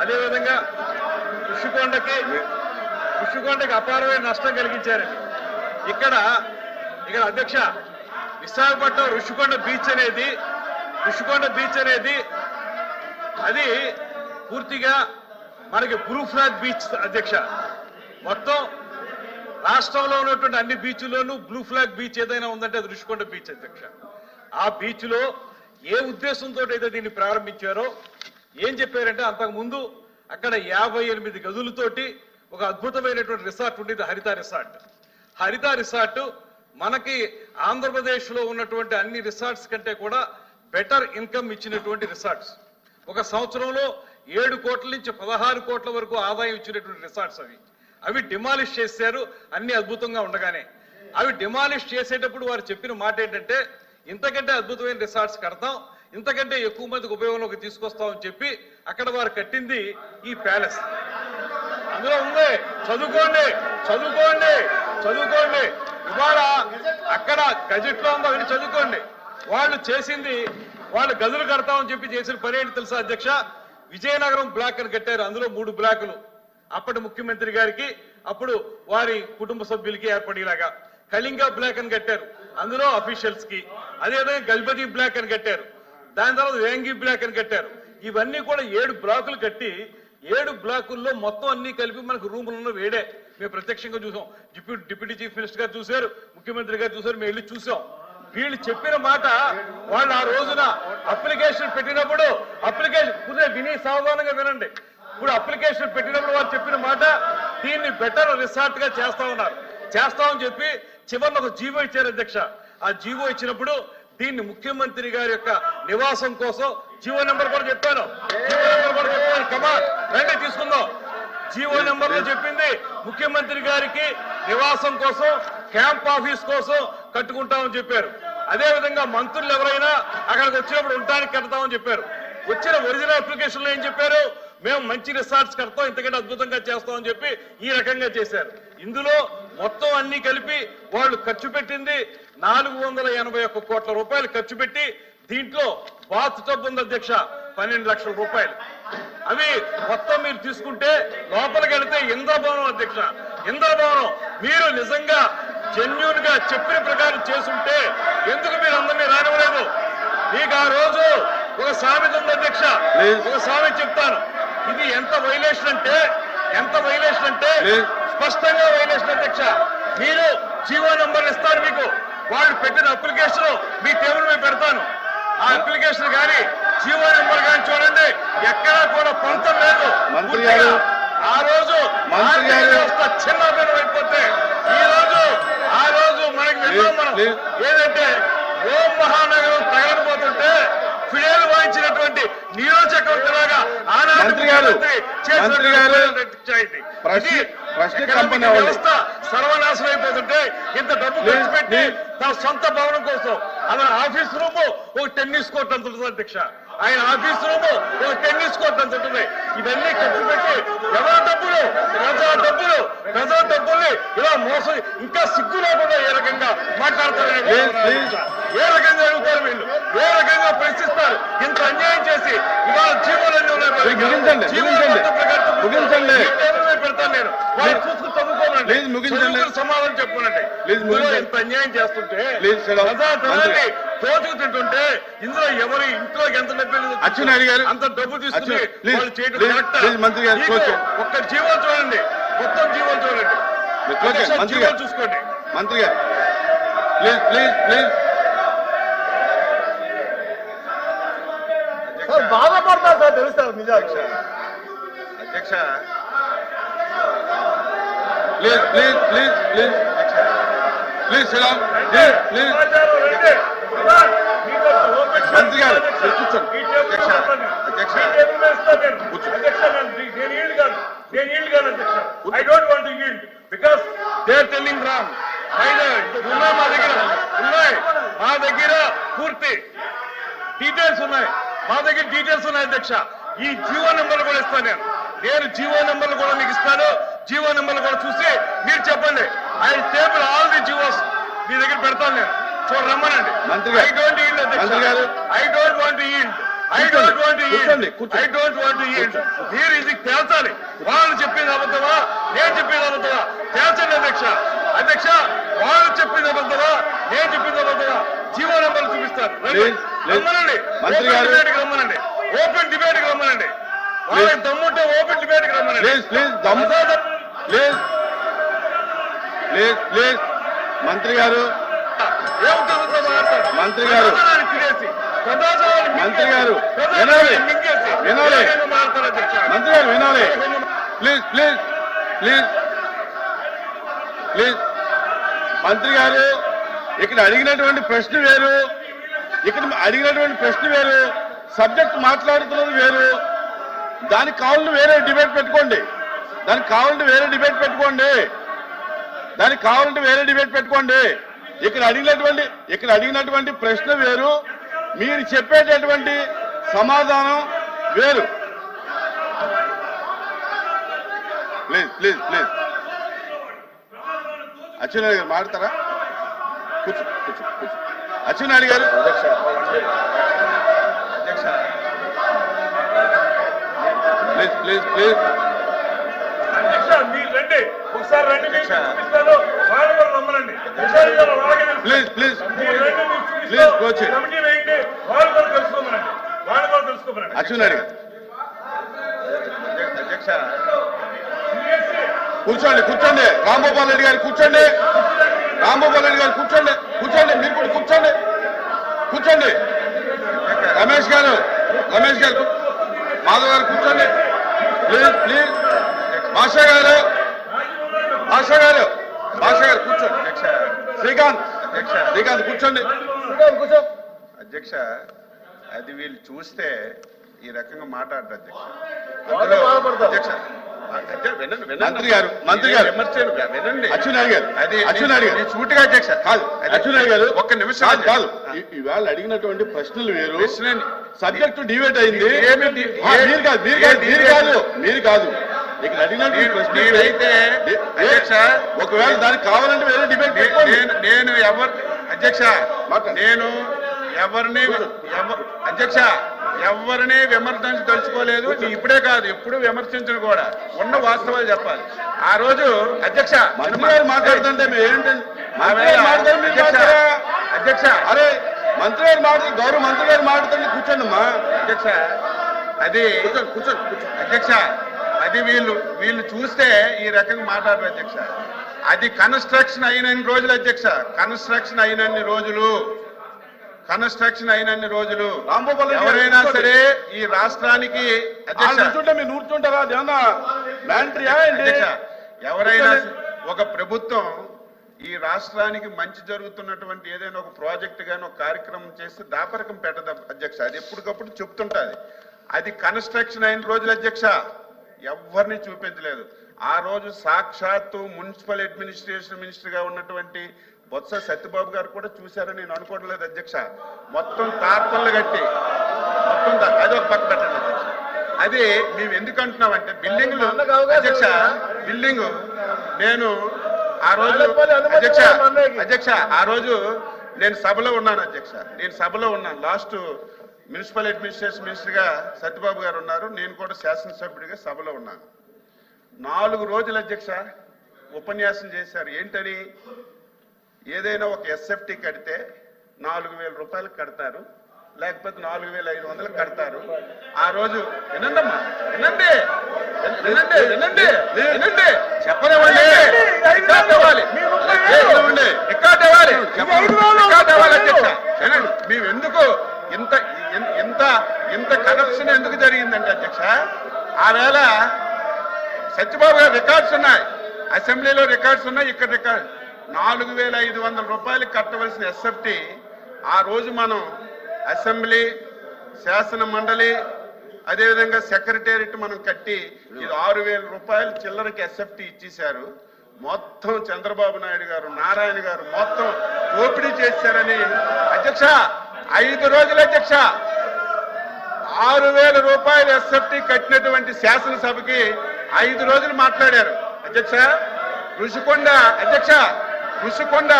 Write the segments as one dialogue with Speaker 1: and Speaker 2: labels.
Speaker 1: అదేవిధంగా ఋషికొండకి ఋషికొండకి అపారమైన నష్టం కలిగించారండి ఇక్కడ ఇక్కడ అధ్యక్ష విశాఖపట్నం ఋషికొండ బీచ్ అనేది ఋషికొండ బీచ్ అనేది అది పూర్తిగా మనకి బ్లూ ఫ్లాగ్ బీచ్ అధ్యక్ష. మొత్తం రాష్ట్రంలో ఉన్నటువంటి అన్ని బీచ్లోనూ బ్లూ ఫ్లాగ్ బీచ్ ఏదైనా ఉందంటే అది ఋషికొండ బీచ్ అధ్యక్ష. ఆ బీచ్లో ఏ ఉద్దేశంతో అయితే దీన్ని ప్రారంభించారో ఏం చెప్పారంటే అంతకు ముందు అక్కడ యాభై ఎనిమిది గదులతోటి ఒక అద్భుతమైనటువంటి రిసార్ట్ ఉండేది హరిత రిసార్ట్. హరిత రిసార్ట్ మనకి ఆంధ్రప్రదేశ్లో ఉన్నటువంటి అన్ని రిసార్ట్స్ కంటే కూడా బెటర్ ఇన్కమ్ ఇచ్చినటువంటి రిసార్ట్స్. ఒక సంవత్సరంలో ఏడు కోట్ల నుంచి పదహారు కోట్ల వరకు ఆదాయం ఇచ్చినటువంటి రిసార్ట్స్ అవి. అవి డిమాలిష్ చేశారు అన్ని అద్భుతంగా ఉండగానే. అవి డిమాలిష్ చేసేటప్పుడు వారు చెప్పిన మాట ఏంటంటే ఇంతకంటే అద్భుతమైన రిసార్ట్స్ కడతాం ఇంతకంటే ఎక్కువ మందికి ఉపయోగంలోకి తీసుకొస్తామని చెప్పి అక్కడ వారు కట్టింది ఈ ప్యాలెస్. అందులో ఉంది చదువుకోండి చదువుకోండి చదువుకోండి. ఇవాళ అక్కడ గజెట్లో ఉందో అవన్నీ చదువుకోండి. వాళ్ళు చేసింది వాళ్ళు గదులు కడతామని చెప్పి చేసిన పని ఏంటి తెలుసా అధ్యక్ష? విజయనగరం బ్లాక్ అని కట్టారు అందులో మూడు బ్లాకులు. అప్పటి ముఖ్యమంత్రి గారికి అప్పుడు వారి కుటుంబ సభ్యులకి ఏర్పడేలాగా. కళింగ బ్లాక్ అని కట్టారు అందులో అఫీషియల్స్కి. అదేవిధంగా గల్బదీ బ్లాక్ అని కట్టారు. దాని తర్వాత వేంగి బ్లాక్ అని కట్టారు. ఇవన్నీ కూడా ఏడు బ్లాకులు కట్టి ఏడు బ్లాకుల్లో మొత్తం అన్ని కలిపి మనకు రూములను వేడే మేము ప్రత్యక్షంగా చూసాం. డిప్యూటీ డిప్యూటీ చీఫ్ మినిస్టర్ గారు చూశారు ముఖ్యమంత్రి గారు చూశారు మేము వెళ్ళి చూసాం. వీళ్ళు చెప్పిన మాట వాళ్ళు ఆ రోజున అప్లికేషన్ పెట్టినప్పుడు అప్లికేషన్ కుదిరే విని సావధానంగా వినండి. ఇప్పుడు అప్లికేషన్ పెట్టినప్పుడు వాళ్ళు చెప్పిన మాట దీన్ని బెటర్ రిసార్ట్గా చేస్తా ఉన్నారు. చేస్తామని చెప్పి చివరిన ఒక జీవో ఇచ్చారు అధ్యక్ష. ఆ జీవో ఇచ్చినప్పుడు దీన్ని ముఖ్యమంత్రి గారి యొక్క నివాసం కోసం జీవో నెంబర్ కూడా చెప్పాను. జీవో నెంబర్ కూడా చెప్పాను. రండి తీసుకుందాం. జీవో నెంబర్లో చెప్పింది ముఖ్యమంత్రి గారికి నివాసం కోసం క్యాంప్ ఆఫీస్ కోసం కట్టుకుంటామని చెప్పారు. అదే విధంగా మంత్రులు ఎవరైనా అక్కడికి వచ్చినప్పుడు ఉండడానికి కడతామని చెప్పారు. వచ్చిన ఒరిజినల్ అప్లికేషన్లో ఏం చెప్పారు? మేము మంచి రిసార్ట్స్ కడతాం ఇంతకంటే అద్భుతంగా చేస్తామని చెప్పి ఈ రకంగా చేశారు. ఇందులో మొత్తం అన్ని కలిపి వాళ్ళు ఖర్చు పెట్టింది నాలుగు వందల ఎనభై ఒక్క కోట్ల రూపాయలు ఖర్చు పెట్టి దీంట్లో బాత్ టబ్ ఉంది అధ్యక్ష పన్నెండు లక్షల రూపాయలు అవి మొత్తం మీరు తీసుకుంటే లోపలికి వెళితే ఇంద్రభవనం అధ్యక్ష ఇంద్రభవనం మీరు నిజంగా జెన్యున్గా చెప్పిన ప్రకారం చేసుంటే ఎందుకు మీరు అందరినీ రానివ్వలేదు మీకు ఆ రోజు ఒక సామెత ఉంది అధ్యక్ష. ఒక సామెత చెప్తాను ఇది ఎంత వైలేషన్ అంటే ఎంత వైలేషన్ అంటే. స్పష్టంగా వైలేషన్ అధ్యక్ష మీరు జీవో నంబర్ ఇస్తారు మీకు వాళ్ళు పెట్టిన అప్లికేషన్ మీ టేబుల్ మీద పెడతాను ఆ అప్లికేషన్ కానీ జీవో నెంబర్ కానీ చూడండి ఎక్కడా కూడా పొంతం లేదు ఆ రోజు ఆర్థిక. వ్యవస్థ చిన్నదనం అయిపోతే ఈ రోజు ఆ రోజు మనకి విన్నాం మనం. ఏదంటే ఓం మహానగరం తగలబోతుంటే ఫిడేలు వాయించినటువంటి నీరో చక్రవర్తి లాగా. ముఖ్యమంత్రి చేసిన
Speaker 2: కంపెనీ.
Speaker 1: వ్యవస్థ సర్వనాశనం అయిపోతుంటే ఇంత డబ్బు ఖర్చు పెట్టి. తన సొంత భవనం కోసం అతని ఆఫీస్ రూమ్ ఒక టెన్నిస్ కోర్ట్ అంత ఉంటుంది అధ్యక్ష ఆయన ఆఫీస్ రూమ్ ఒక టెన్నిస్ కోర్ట్ అంత ఉంటుంది ఇవన్నీ ఖర్చు పెట్టి ఎవరి డబ్బులు ప్రజా డబ్బులు ప్రజా డబ్బుల్ని ఇలా మోసం ఇంకా సిగ్గు లేకుండా ఏ రకంగా మాట్లాడతారు. ఏ రకంగా అడుగుతారు వీళ్ళు ఏ రకంగా ప్రశ్నిస్తారు ఇంత అన్యాయం చేసి ఇవాళ జీవోలన్నీ ఉన్నాయి జీవోల
Speaker 2: ముగించండి.
Speaker 1: పెడతాను నేను వాళ్ళు. చూసుకుని చదువుకోనండి
Speaker 2: ప్లీజ్ ముగించండి.
Speaker 1: సమాధానం చెప్పుకోనండి. ఇంత అన్యాయం చేస్తుంటే. ప్రజాధనాన్ని దోచుకు తింటుంటే ఇందులో ఎవరి ఇంట్లోకి ఎంత డబ్బు
Speaker 2: అచ్చెన్నాయుడు గారు.
Speaker 1: అంత డబ్బు తీసుకుని వాళ్ళు చేయడం
Speaker 2: మంత్రి గారు,
Speaker 1: మీకు
Speaker 2: కూర్చోండి.
Speaker 1: ఒక్క జీవోలు చూడండి మొత్తం జీవోలు చూడండి
Speaker 2: మంత్రి గారు.
Speaker 1: చూసుకోండి
Speaker 2: మంత్రి గారు ప్లీజ్ ప్లీజ్ ప్లీజ్
Speaker 3: సార్ బాధపడతారు సార్ తెలుస్తారు నిజాలు
Speaker 2: అధ్యక్ష please please please please. Please Silam please please. మంత్రి గారు, కూర్చోండి.
Speaker 1: ఈ
Speaker 2: అధ్యక్ష, అధ్యక్ష.
Speaker 1: ఉన్నాయి మా దగ్గర ఉన్నాయి మా దగ్గర పూర్తి డీటెయిల్స్ ఉన్నాయి. మా దగ్గర డీటెయిల్స్ ఉన్నాయి అధ్యక్ష. ఈ జీవో నెంబర్లు కూడా ఇస్తాను నేను. నేను జీవో నెంబర్లు కూడా మీకు ఇస్తాను. జీవో నెంబర్లు కూడా చూసి మీరు చెప్పండి. I table all the GOs మీ దగ్గర పెడతాను నేను. చూడ రమ్మనండి. I don't yield. I don't want yield I don't want
Speaker 2: కూర్చోండి,
Speaker 1: ఐ
Speaker 2: కూర్చోండి.
Speaker 1: డోంట్ వాంట్ మీరు ఇది తేల్చాలి. వాళ్ళు చెప్పింది అబద్ధమా? నేను చెప్పింది అబద్ధమా? తేల్చండి అధ్యక్ష. అధ్యక్ష వాళ్ళు చెప్పింది అబద్ధమా? నేను చెప్పింది అబద్ధమా? జీవో నెంబర్ చూపిస్తారు. రమ్మనండి. ఓపెన్. డిబేట్కి రమ్మనండి. ఓపెన్ డిబేట్కి రమ్మనండి. దమ్ముంటే ఓపెన్ డిబేట్కి రమ్మనండి.
Speaker 2: ప్లీజ్ ప్లీజ్ దమ్
Speaker 1: అసలు
Speaker 2: ప్లీజ్. Please please. మంత్రి గారు. మంత్రి గారు. మంత్రి గారు. వినాలి. వినాలి. మంత్రి గారు వినాలి. Please please please. ప్లీజ్. మంత్రి గారు ఇక్కడ అడిగినటువంటి ప్రశ్న వేరు. ఇక్కడ అడిగినటువంటి ప్రశ్న వేరు. సబ్జెక్ట్ మాట్లాడుతున్నది వేరు. దానికి కావాలని వేరే డిబేట్ పెట్టుకోండి. దానికి కావాలంటే వేరే డిబేట్ పెట్టుకోండి. దానికి కావాలంటే వేరే డిబేట్ పెట్టుకోండి. ఇక్కడ అడిగినటువంటి ఇక్కడ అడిగినటువంటి ప్రశ్న వేరు. మీరు చెప్పేటటువంటి సమాధానం వేరు. Please please please. అచ్చెన్నాయుడు గారు మాడతారా కూర్చో కూర్చో కూర్చో. అచ్చెన్నాయుడు గారు. ప్లీజ్ ప్లీజ్ ప్లీజ్
Speaker 1: మీరు రండి. ఒకసారి రండి మీకు చూపిస్తాను. వాళ్ళు కూడా తెలుసు.
Speaker 2: ప్లీజ్ కోచ్
Speaker 1: కమిటీ వేయండి. వాళ్ళు కూడా తెలుసుకోమనండి. వాళ్ళు కూడా తెలుసుకోమనండి.
Speaker 2: అచ్చెన్నాయుడు గారు
Speaker 1: అధ్యక్ష.
Speaker 2: కూర్చోండి కూర్చోండి. రాంగోపాల్ రెడ్డి గారు కూర్చోండి. రాంగోపాల్ రెడ్డి గారు కూర్చోండి. కూర్చోండి మీరు కూడా కూర్చోండి. కూర్చోండి. రమేష్ గారు రమేష్ గారు మాధవ్ గారు కూర్చోండి. Please please. భాషా గారు. భాషా గారు. భాషా గారు కూర్చోండి. శ్రీకాంత్. శ్రీకాంత్ కూర్చోండి.
Speaker 3: కూర్చో.
Speaker 4: అధ్యక్ష అది వీళ్ళు చూస్తే ఈ రకంగా మాట్లాడరు అధ్యక్ష. అధ్యక్ష అధ్యక్ష.
Speaker 2: మంత్రి గారు, మంత్రి గారు.
Speaker 4: వినండి.
Speaker 2: అచ్చెన్నాయుడు గారు
Speaker 4: అది
Speaker 2: అచ్చెన్నాయుడు
Speaker 4: నీ-
Speaker 2: గారు.
Speaker 4: సూటిగా అధ్యక్ష.
Speaker 2: కాదు అచ్చెన్నాయుడు గారు
Speaker 4: ఒక్క నిమిషం
Speaker 2: కాదు ఇవాళ అడిగినటువంటి ప్రశ్నలు వేరు. సబ్జెక్టు డివేట్ అయింది. మీరు కాదు మీరు కాదు మీరు? కాదు మీరు కాదు ఇక్కడ అడిగినటువంటి ప్రశ్న
Speaker 4: మీరైతే అధ్యక్ష
Speaker 2: ఒకవేళ దానికి కావాలంటే వేరే డిబేట్
Speaker 4: నేను ఎవరు అధ్యక్ష. నేను ఎవరిని ఎవ- అధ్యక్ష ఎవరిని విమర్శించి తలుచుకోలేదు. ఇప్పుడే కాదు ఎప్పుడు విమర్శించను కూడా. ఉన్న వాస్తవాలు చెప్పాలి. ఆ రోజు అధ్యక్ష
Speaker 2: మంత్రి మాట్లాడుతుంటే
Speaker 4: అధ్యక్ష
Speaker 2: అరే మంత్రి గారు మాట్లాడు గౌరవ మంత్రి గారు మాట్లాడుతుంటే కూర్చోండి అమ్మా.
Speaker 4: అధ్యక్ష అది
Speaker 2: కూర్చోండి
Speaker 4: అధ్యక్ష అది వీళ్ళు వీళ్ళు చూస్తే ఈ రకంగా మాట్లాడరు అధ్యక్ష. అది కన్స్ట్రక్షన్ అయినన్ని రోజులు అధ్యక్ష. కన్స్ట్రక్షన్ అయినన్ని రోజులు. కన్స్ట్రక్షన్ అయినన్ని రోజులు ఎవరైనా. సరే ఈ రాష్ట్రానికి ఎవరైనా ఒక ప్రభుత్వం ఈ రాష్ట్రానికి మంచి జరుగుతున్నటువంటి ఏదైనా ఒక ప్రాజెక్ట్ గాని ఒక కార్యక్రమం చేస్తే దాపరకం పెట్టదు అధ్యక్ష. అది ఎప్పటికప్పుడు చెప్తుంటది. అది కన్స్ట్రక్షన్ అయిన రోజులు అధ్యక్ష. ఎవరిని చూపించలేదు. ఆ రోజు సాక్షాత్తు మున్సిపల్ అడ్మినిస్ట్రేషన్ మినిస్టర్గా ఉన్నటువంటి బొత్స సత్యబాబు గారు కూడా చూశారని నేను అనుకోవడం లేదు అధ్యక్ష. మొత్తం తార్పళ్ళు కట్టి మొత్తం అది ఒక పక్క పెట్టండి అది మేము ఎందుకు అంటున్నామంటే బిల్డింగ్లు
Speaker 3: అవకాశం
Speaker 4: అధ్యక్ష? బిల్డింగ్ నేను ఆ రోజు అధ్యక్ష? అధ్యక్ష ఆ రోజు నేను సభలో ఉన్నాను అధ్యక్ష. నేను సభలో ఉన్నాను. లాస్ట్ మున్సిపల్ అడ్మినిస్ట్రేషన్ మినిస్టర్గా సత్యబాబు గారు ఉన్నారు. నేను కూడా శాసనసభ్యుడిగా సభలో ఉన్నాను. నాలుగు రోజులు అధ్యక్ష ఉపన్యాసం చేశారు. ఏంటని? ఏదైనా ఒక ఎస్ఎఫ్టీ కడితే నాలుగు వేల రూపాయలు కడతారు లేకపోతే నాలుగు వేల ఐదు వందలు కడతారు. ఆ రోజు వినండమ్మా వినండి వినండి వినండి వినండి. చెప్పనివ్వండి రికార్డ్ ఇవ్వాలి రికార్డ్ ఇవ్వాలి. రికార్డ్ ఇవ్వాలి అధ్యక్ష వినండి. మేము ఎందుకు ఇంత ఇంత ఇంత కరప్షన్ ఎందుకు జరిగిందంటే అధ్యక్ష? ఆ వేళ సత్యబాబు గారు రికార్డ్స్ ఉన్నాయి. అసెంబ్లీలో రికార్డ్స్ ఉన్నాయి ఇక్కడ రికార్డ్ నాలుగు వేల ఐదు వందల రూపాయలు కట్టవలసిన ఎస్ఎఫ్టీ ఆ రోజు మనం అసెంబ్లీ శాసన మండలి అదేవిధంగా సెక్రటేరియట్ మనం కట్టి ఇది ఆరు వేల రూపాయలు చిల్లరకి ఎస్ఎఫ్టీ ఇచ్చేశారు. మొత్తం చంద్రబాబు నాయుడు గారు నారాయణ గారు మొత్తం దోపిడీ చేశారని అధ్యక్ష ఐదు రోజులు అధ్యక్ష ఆరు వేల రూపాయలు ఎస్ఎఫ్టీ కట్టినటువంటి శాసనసభకి ఐదు రోజులు మాట్లాడారు. అధ్యక్ష ఋషికొండ అధ్యక్ష ఋషికొండ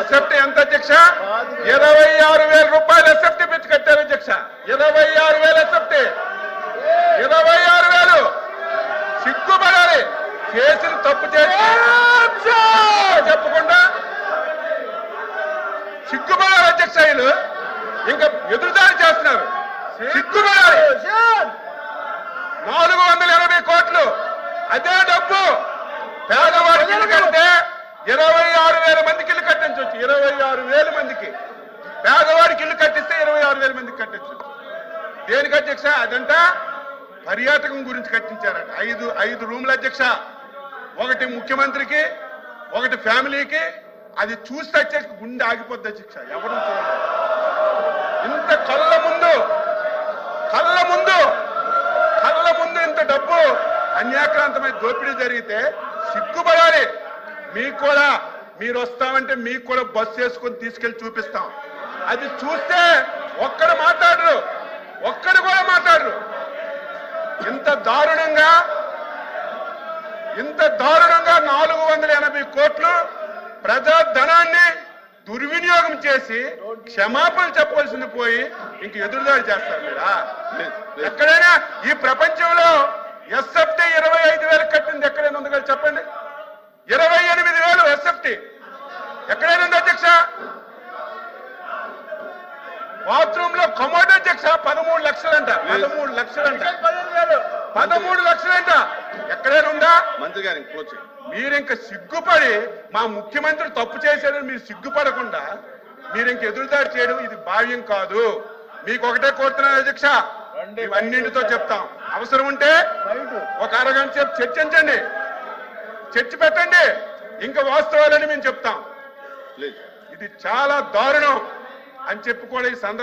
Speaker 4: ఎస్ఎఫ్టీ ఎంత అధ్యక్ష? ఇరవై ఆరు వేల రూపాయలు ఎస్ఎఫ్టీ పెట్టి కట్టారు అధ్యక్ష. ఇరవై ఆరు వేల ఎస్ఎఫ్టీ. ఇరవై ఆరు వేలు. సిగ్గుపడాలి చేసిన తప్పు చేసి చెప్పకుండా సిగ్గుపడాలి అధ్యక్ష వీళ్ళు. ఇంకా ఎదురుదారి చేస్తున్నారు. సిగ్గుపడాలి నాలుగు వందల ఎనభై కోట్లు. అదే డబ్బు పేదవాడికి కంటే కడితే ఇరవై ఆరు వేల మందికి ఇల్లు కట్టించవచ్చు ఇరవై ఆరు వేల మందికి. పేదవాడికి ఇల్లు కట్టిస్తే ఇరవై ఆరు వేల మందికి కట్టించవచ్చు దేనికి అధ్యక్ష? అదంట పర్యాటకం గురించి కట్టించారట. ఐదు ఐదు రూముల అధ్యక్ష. ఒకటి ముఖ్యమంత్రికి ఒకటి ఫ్యామిలీకి. అది చూస్తే అధ్యక్ష గుండె ఆగిపోద్ది అధ్యక్ష. ఎవరు చూడలేదు ఇంత కళ్ళ ముందు కళ్ళ ముందు కళ్ళ ముందు ఇంత డబ్బు అన్యాక్రాంతమైన దోపిడీ జరిగితే సిగ్గుపడాలి. మీకు కూడా మీరు వస్తామంటే మీకు కూడా బస్సు వేసుకొని తీసుకెళ్ళి చూపిస్తాం. అది చూస్తే ఒక్కడు మాట్లాడరు. ఒక్కడు కూడా మాట్లాడరు. ఇంత దారుణంగా ఇంత దారుణంగా నాలుగు వందల ఎనభై కోట్లు ప్రజా ధనాన్ని దుర్వినియోగం చేసి క్షమాపణ చెప్పవలసింది పోయి ఇంక ఎదురుదాడి చేస్తారు మీరా ఎక్కడైనా ఈ ప్రపంచంలో ఎస్ఎఫ్టీ ఇరవై ఐదు వేలు కట్టింది ఎక్కడైనా ఉంది కదా చెప్పండి. ఇరవై ఎనిమిది వేలు ఎస్ఎఫ్టీ. ఎక్కడైనా ఉంది అధ్యక్ష? బాత్రూమ్లో కమోడ్ అధ్యక్ష పదమూడు లక్షలంట పదమూడు లక్షలంట. పదమూడు లక్షలంట. ఎక్కడైనా ఉందా?
Speaker 2: మంత్రి చేయండి
Speaker 4: మీరు ఇంకా సిగ్గుపడి మా ముఖ్యమంత్రి తప్పు చేశారని మీరు సిగ్గుపడకుండా మీరు ఇంక ఎదురుదాడి చేయడం ఇది భావ్యం కాదు. మీకు ఒకటే కోరుతున్నాను అధ్యక్ష. ఇవన్నింటితో చెప్తాం. అవసరం ఉంటే ఒక అరగంట సేపు చర్చించండి. చర్చ పెట్టండి. ఇంకా వాస్తవాలని మేము చెప్తాం. ఇది చాలా దారుణం అని చెప్పి కూడా ఈ సందర్భం.